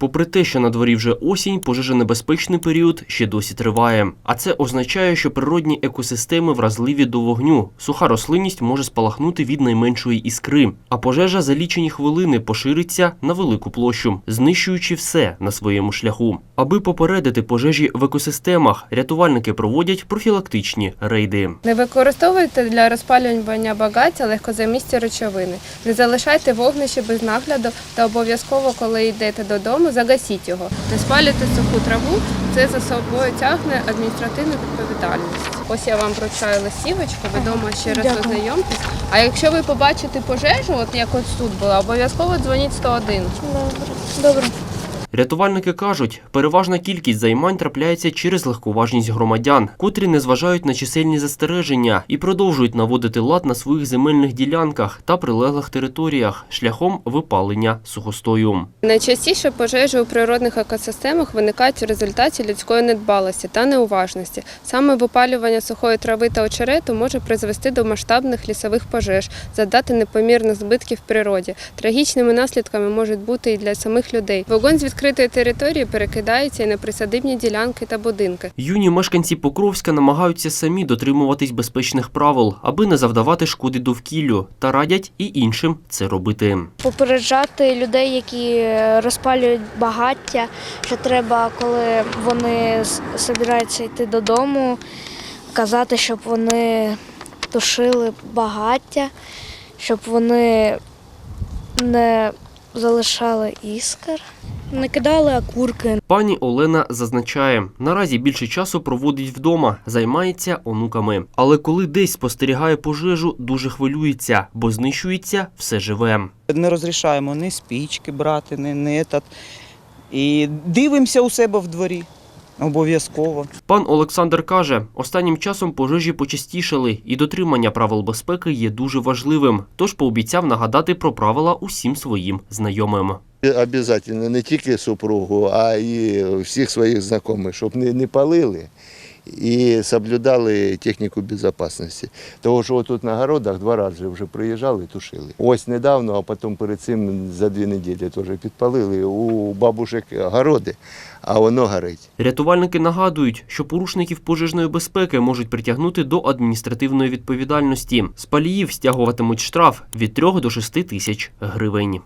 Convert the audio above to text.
Попри те, що на дворі вже осінь, пожежонебезпечний період ще досі триває. А це означає, що природні екосистеми вразливі до вогню. Суха рослинність може спалахнути від найменшої іскри, а пожежа за лічені хвилини пошириться на велику площу, знищуючи все на своєму шляху. Аби попередити пожежі в екосистемах, рятувальники проводять профілактичні рейди. Не використовуйте для розпалювання багаття легкозамісті речовини. Не залишайте вогнище без нагляду та обов'язково, коли йдете додому, загасіть його. Не спалюйте суху траву, це за собою тягне адміністративну відповідальність. Ось я вам вручаю листівочку, ви вдома ще раз ознайомтесь. А якщо ви побачите пожежу, от як ось тут була, обов'язково дзвоніть 101. Добре. Добре. Рятувальники кажуть, переважна кількість займань трапляється через легковажність громадян, котрі не зважають на чисельні застереження і продовжують наводити лад на своїх земельних ділянках та прилеглих територіях шляхом випалення сухостою. Найчастіше пожежі у природних екосистемах виникають в результаті людської недбалості та неуважності. Саме випалювання сухої трави та очерету може призвести до масштабних лісових пожеж, завдати непомірних збитків природі. Трагічними наслідками можуть бути і для самих людей. Вогонь з відкритої території перекидається і на присадибні ділянки та будинки. Юні мешканці Покровська намагаються самі дотримуватись безпечних правил, аби не завдавати шкоди довкіллю, та радять і іншим це робити. Попереджати людей, які розпалюють багаття, що треба, коли вони собираються йти додому, казати, щоб вони тушили багаття, щоб вони не залишали іскр, не кидали окурки, Пані Олена зазначає, наразі більше часу проводить вдома, займається онуками. Але коли десь спостерігає пожежу, дуже хвилюється, бо знищується все живе. Не розрішаємо ні спічки брати, ні, ні. І дивимося у себе в дворі. Обов'язково. Пан Олександр каже, останнім часом пожежі почастішали, і дотримання правил безпеки є дуже важливим. Тож пообіцяв нагадати про правила усім своїм знайомим. Обязательно не тільки супругу, а й всіх своїх знайомих, щоб не, не палили і соблюдали техніку безпечності. Тому що тут на городах два рази вже приїжджали тушили. Ось недавно, а потім перед цим за дві неділі теж підпалили у бабушек городи, а воно горить. Рятувальники нагадують, що порушників пожежної безпеки можуть притягнути до адміністративної відповідальності. З паліїв стягуватимуть штраф від 3 до 6 тисяч гривень.